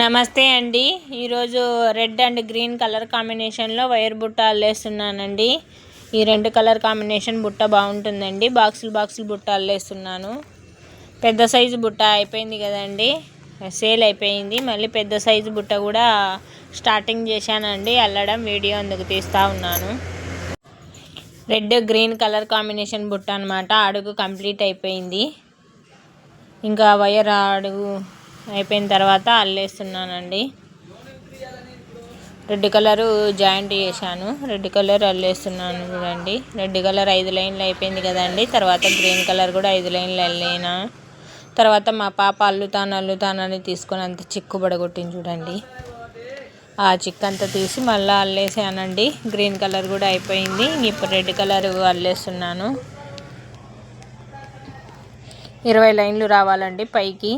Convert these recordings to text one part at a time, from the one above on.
నమస్తే అండి. ఈరోజు రెడ్ అండ్ గ్రీన్ కలర్ కాంబినేషన్లో వైర్ బుట్ట అల్లేస్తున్నానండి. ఈ రెండు కలర్ కాంబినేషన్ బుట్ట బాగుంటుందండి. బాక్సులు బాక్సులు బుట్ట అల్లేస్తున్నాను. పెద్ద సైజు బుట్ట అయిపోయింది కదండి. సేల్ అయిపోయింది. మళ్ళీ పెద్ద సైజు బుట్ట కూడా స్టార్టింగ్ చేశానండి. అల్లడం వీడియో అందుకు తీస్తూ ఉన్నాను. రెడ్ గ్రీన్ కలర్ కాంబినేషన్ బుట్ట అనమాట అడుగు కంప్లీట్ అయిపోయింది. ఇంకా వైర్ అడుగు అయిపోయిన తర్వాత అల్లేస్తున్నానండి. రెడ్ కలరు జాయింట్ చేశాను. రెడ్ కలర్ అల్లేస్తున్నాను చూడండి. రెడ్ కలర్ ఐదు లైన్లు అయిపోయింది కదండి. తర్వాత గ్రీన్ కలర్ కూడా ఐదు లైన్లు అల్లేనా. తర్వాత మా పాప అల్లుతాను అల్లుతానని తీసుకొని అంత చిక్కు పడగొట్టింది చూడండి. ఆ చిక్ అంతా తీసి మళ్ళీ అల్లేసానండి. గ్రీన్ కలర్ కూడా అయిపోయింది. ఇప్పుడు రెడ్ కలర్ అల్లేస్తున్నాను. ఇరవై లైన్లు రావాలండి పైకి.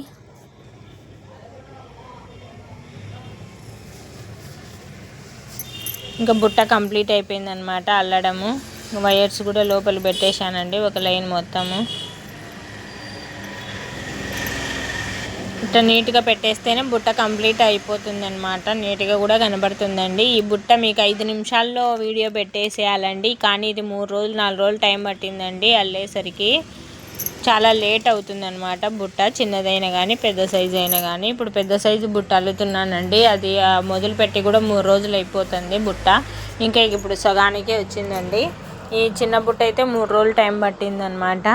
ఇంకా బుట్ట కంప్లీట్ అయిపోయింది అనమాట అల్లడము వైర్స్ కూడా లోపల పెట్టేశానండి ఒక లైన్ మొత్తము. ఇట్లా నీట్గా పెట్టేస్తేనే బుట్ట కంప్లీట్ అయిపోతుంది అనమాట నీట్గా కూడా కనబడుతుందండి. ఈ బుట్ట మీకు ఐదు నిమిషాల్లో వీడియో పెట్టేసేయాలండి కానీ ఇది మూడు రోజులు నాలుగు రోజులు టైం పట్టిందండి అల్లేసరికి. చాలా లేట్ అవుతుందన్నమాట. బుట్ట చిన్నదైనా కానీ పెద్ద సైజు అయినా కానీ ఇప్పుడు పెద్ద సైజు బుట్ట అల్లుతున్నానండి. అది మొదలుపెట్టి కూడా మూడు రోజులు అయిపోతుంది బుట్ట. ఇంకా ఇప్పుడు సగానికే వచ్చిందండి. ఈ చిన్న బుట్ట అయితే మూడు రోజులు టైం పట్టిందనమాట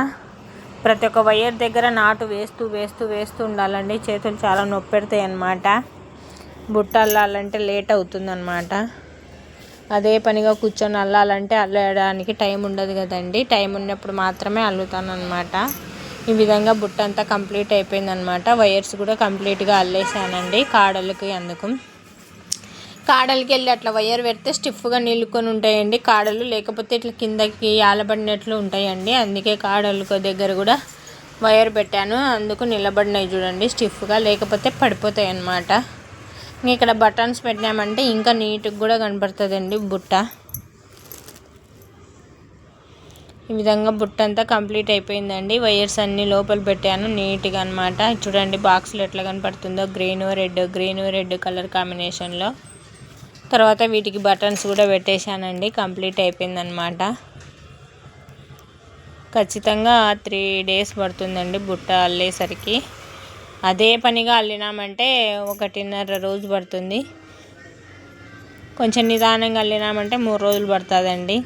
ప్రతి ఒక్క వైర్ దగ్గర నాటు వేస్తూ వేస్తూ వేస్తూ ఉండాలండి. చేతులు చాలా నొప్పెడతాయి అన్నమాట బుట్ట అల్లాలంటే లేట్ అవుతుందనమాట అదే పనిగా కూర్చొని అల్లాలంటే అల్లడానికి టైం ఉండదు కదండి. టైం ఉన్నప్పుడు మాత్రమే అల్లుతాను అనమాట ఈ విధంగా బుట్ట అంతా కంప్లీట్ అయిపోయిందనమాట వైర్స్ కూడా కంప్లీట్గా అల్లేసానండి కాడలకి అందుకు. కాడలకి వెళ్ళి అట్లా వైర్ పెడితే స్టిఫ్గా నిలుకొని ఉంటాయండి. కాడలు లేకపోతే ఇట్లా కిందకి ఆలబడినట్లు ఉంటాయండి. అందుకే కాడలకు దగ్గర కూడా వైర్ పెట్టాను. అందుకు నిలబడినాయి చూడండి. స్టిఫ్గా లేకపోతే పడిపోతాయి అన్నమాట ఇక్కడ బటన్స్ పెట్టినామంటే ఇంకా నీట్గా కూడా కనబడుతుందండి బుట్ట. ఈ విధంగా బుట్ట అంతా కంప్లీట్ అయిపోయిందండి. వైర్స్ అన్నీ లోపల పెట్టాను నీట్గా అనమాట చూడండి బాక్స్లో ఎట్లా కనపడుతుందో green red green red colour కాంబినేషన్లో. తర్వాత వీటికి బటన్స్ కూడా పెట్టేశానండి కంప్లీట్ అయిపోయిందనమాట ఖచ్చితంగా త్రీ డేస్ పడుతుందండి బుట్ట అల్లేసరికి. అదే పనిగా అల్లినామంటే ఒకటిన్నర రోజు పడుతుంది. కొంచెం నిదానంగా అల్లినామంటే మూడు రోజులు పడుతుందండి.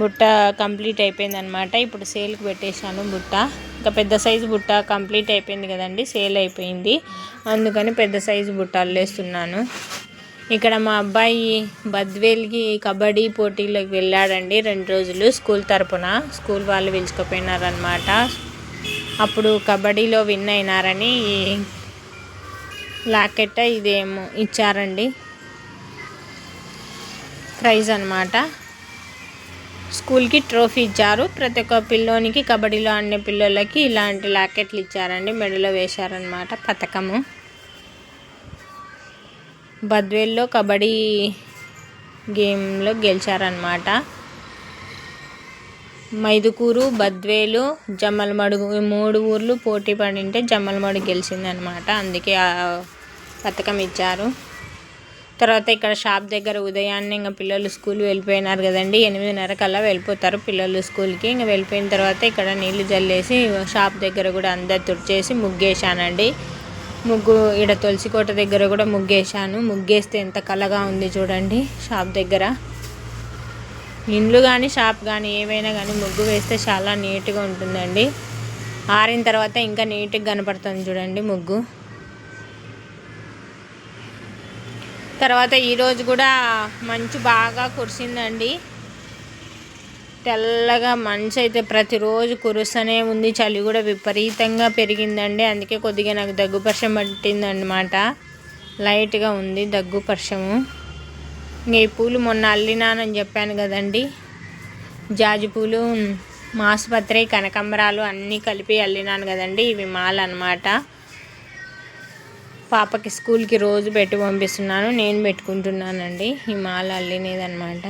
బుట్ట కంప్లీట్ అయిపోయింది అనమాట ఇప్పుడు సేల్కి పెట్టేశాను బుట్ట. ఇంకా పెద్ద సైజు బుట్ట కంప్లీట్ అయిపోయింది కదండి సేల్ అయిపోయింది. అందుకని పెద్ద సైజు బుట్ట అల్లేస్తున్నాను. ఇక్కడ మా అబ్బాయి బద్వేల్కి కబడ్డీ పోటీలోకి వెళ్ళాడండి రెండు రోజులు స్కూల్ తరపున. స్కూల్ వాళ్ళు పిలుచుకుపోయినారనమాట అప్పుడు కబడ్డీలో విన్ అయినారని లాకెట్ ఇదేమో ఇచ్చారండి. ప్రైజ్ అనమాట స్కూల్కి ట్రోఫీ ఇచ్చారు. ప్రతి ఒక్క పిల్లోనికి కబడ్డీలో ఆడిన పిల్లలకి ఇలాంటి లాకెట్లు ఇచ్చారండి. మెడలో వేశారనమాట పథకము. బద్వేల్లో కబడ్డీ గేమ్లో గెలిచారనమాట మైదుకూరు బద్వేలు జమ్మలమడుగు మూడు ఊర్లు పోటీ పడింటే జమ్మలమడుగు గెలిచిందనమాట. అందుకే ఆ పథకం ఇచ్చారు. తర్వాత ఇక్కడ షాప్ దగ్గర ఉదయాన్నే ఇంకా పిల్లలు స్కూల్ వెళ్ళిపోయినారు కదండి. ఎనిమిదిన్నర కల్లా వెళ్ళిపోతారు పిల్లలు స్కూల్కి. ఇంకా వెళ్ళిపోయిన తర్వాత ఇక్కడ నీళ్ళు జల్లేసి షాప్ దగ్గర కూడా అందరు తుడిచేసి ముగ్గేశానండి. ముగ్గు ఇక్కడ తులసికోట దగ్గర కూడా ముగ్గేశాను. ముగ్గేస్తే ఎంత కలగా ఉంది చూడండి షాప్ దగ్గర. ఇండ్లు కానీ షాప్ కానీ ఏవైనా కానీ ముగ్గు వేస్తే చాలా నీట్గా ఉంటుందండి. ఆరిన తర్వాత ఇంకా నీట్గా కనపడుతుంది చూడండి ముగ్గు. తర్వాత ఈరోజు కూడా మంచు బాగా కురిసిందండి. తెల్లగా మంచు అయితే ప్రతిరోజు కురుస్తూనే ఉంది. చలి కూడా విపరీతంగా పెరిగిందండి. అందుకే కొద్దిగా నాకు దగ్గు పర్షం పట్టిందన్నమాట. లైట్గా ఉంది దగ్గు పర్షము. ఇంక ఈ పూలు మొన్న అల్లినానని చెప్పాను కదండి. జాజి పూలు మాసుపత్రి కనకంబరాలు అన్నీ కలిపి అల్లినాను కదండి. ఇవి మాల అనమాట పాపకి స్కూల్కి రోజు పెట్టి పంపిస్తున్నాను. నేను పెట్టుకుంటున్నానండి. ఈ మాల అల్లినేదనమాట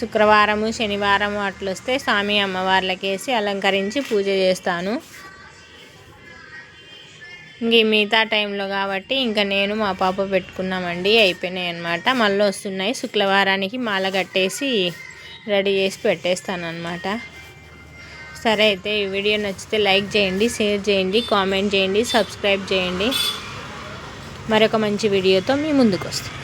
శుక్రవారము శనివారం అట్లొస్తే స్వామి అమ్మవార్లకేసి అలంకరించి పూజ చేస్తాను. ఇంక మిగతా టైంలో కాబట్టి ఇంకా నేను మా పాప పెట్టుకున్నామండి అయిపోయినాయి అనమాట మళ్ళీ వస్తున్నాయి. శుక్రవారానికి మాల కట్టేసి రెడీ చేసి పెట్టేస్తాను అనమాట సరే అయితే ఈ వీడియో నచ్చితే లైక్ చేయండి షేర్ చేయండి కామెంట్ చేయండి సబ్స్క్రైబ్ చేయండి. మరొక మంచి వీడియోతో మీ ముందుకు వస్తాం.